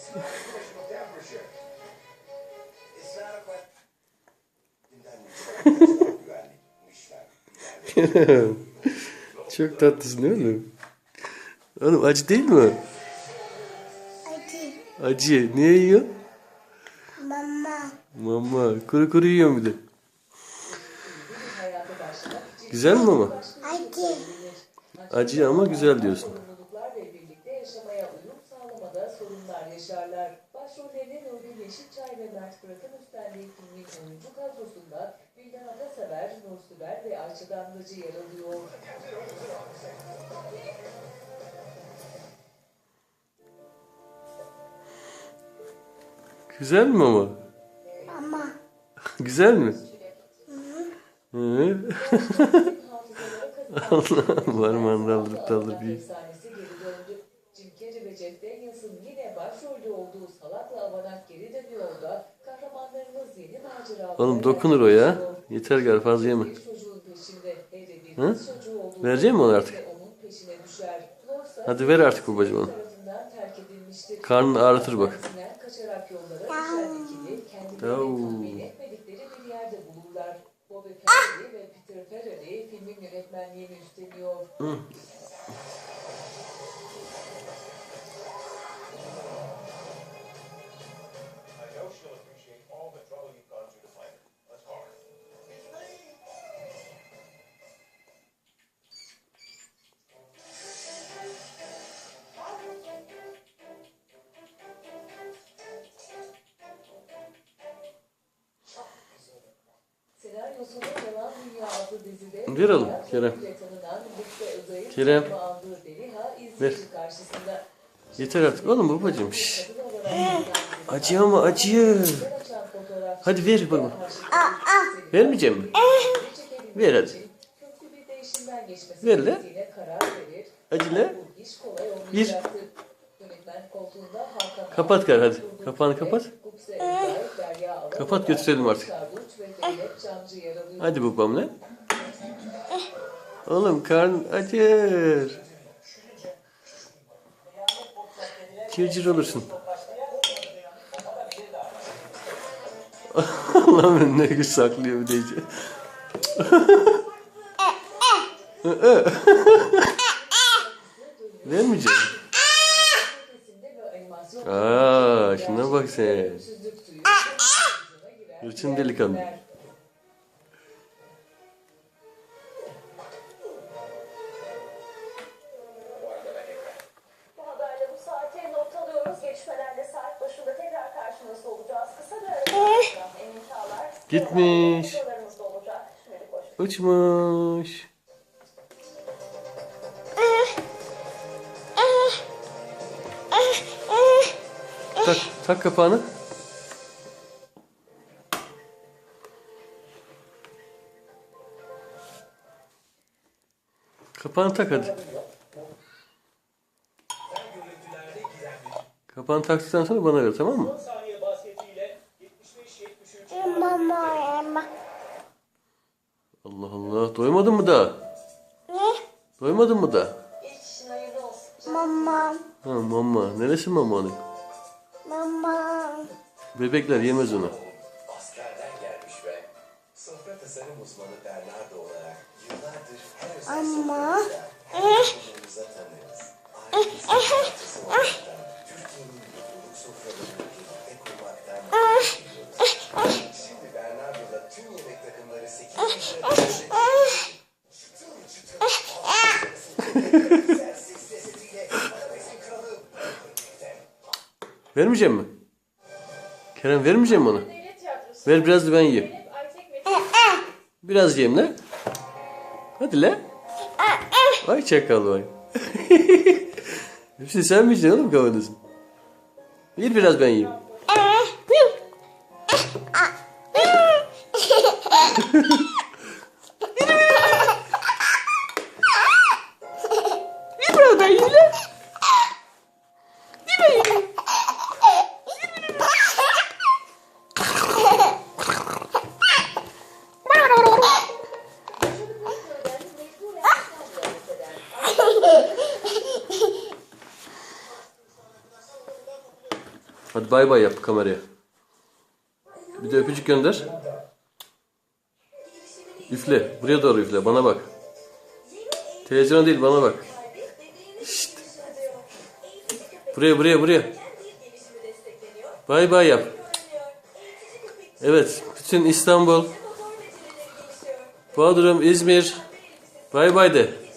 Çok tatlısın değil mi? Oğlum acı değil mi? Acı. Acı. Niye yiyor? Mama. Mama. Kuru kuru yiyor bir de. Güzel mi mama? Acı. Acı ama güzel diyorsun. Yaşarlar. Başrollerini Nuri Yeşilçay ve Mert Fırat'ın üstlendiği filmin oyuncu kadrosunda Bilgen Atasever, Nur Sürer ve Ayça Damlacı yer alıyor. Güzel mi mama? Mama. Güzel mi? Hı. Hafızalara kazınan Var mandaldır daldır bir. Salak'la Avanak geri dönüyor da kahramanlarımız yeni maceralara Oğlum dokunur o ya. Yeter galiba fazla yeme. Bir bir Hı? Verecek misin onu artık? Hadi ver artık babacığım onu. Karnını ağrıtır bak. Kendisinden kaçarak Ver oğlum, Dünya Kerem. Kerem. Ver. Yeter artık oğlum babacığım. Tanınan Acı ama acı. Hadi ver baba. Vermeyeceğim mi? çekebilmek Ver hadi. bir Ver lan. gerektiğine karar verir. Acı lan. Hakan Kapat kar, hadi. Kapağını kapat. Alabaş, Kapat, götürelim artık. Hadi babam lan. Oğlum karn acır. Cırcır olursun. Allah'ım ne güç saklıyor bir de iyice. Vermeyeceğim. Aa, şuna bak sen. Hırçın delikanlı. Gitmiş. Uçmuş. Tak, tak kapağını. Kapağını tak hadi. Kapağını taktıktan sonra bana ver tamam mı? Saniye basketiyle 75-73 Mama. Mama. Allah. Doymadın mı daha? Ne? Doymadın mı daha? Mama. Ha mama. Neresi mama onun? Mama. Bebekler yemez onu. askerden gelmiş ve sofra tasarım uzmanı Bernardo olarak yıllardır her özel Ama. tanırız. Mutluluk sofralarını birlikte kurmaktan mutluyuz. Şimdi Bernardo'da tüm yemek takımları 8 yaşında Vermeyeceğim mi? Kerem vermeyeceğim Tiyatrosu. Ver biraz da ben yiyeyim. Biraz yiyeyim lan. Hadi lan. Vay çakal vay. Hepsini sen mi yiyeceksin oğlum kavanozun? Bir biraz ben yiyeyim. Hadi bay bay yap kameraya. Bir de öpücük gönder. Üfle. Buraya doğru üfle. Bana bak. Televizyona değil bana bak. Şşt. Buraya buraya buraya. Bay bay yap. Evet. Bütün İstanbul. Bodrum, İzmir. Bay bay de.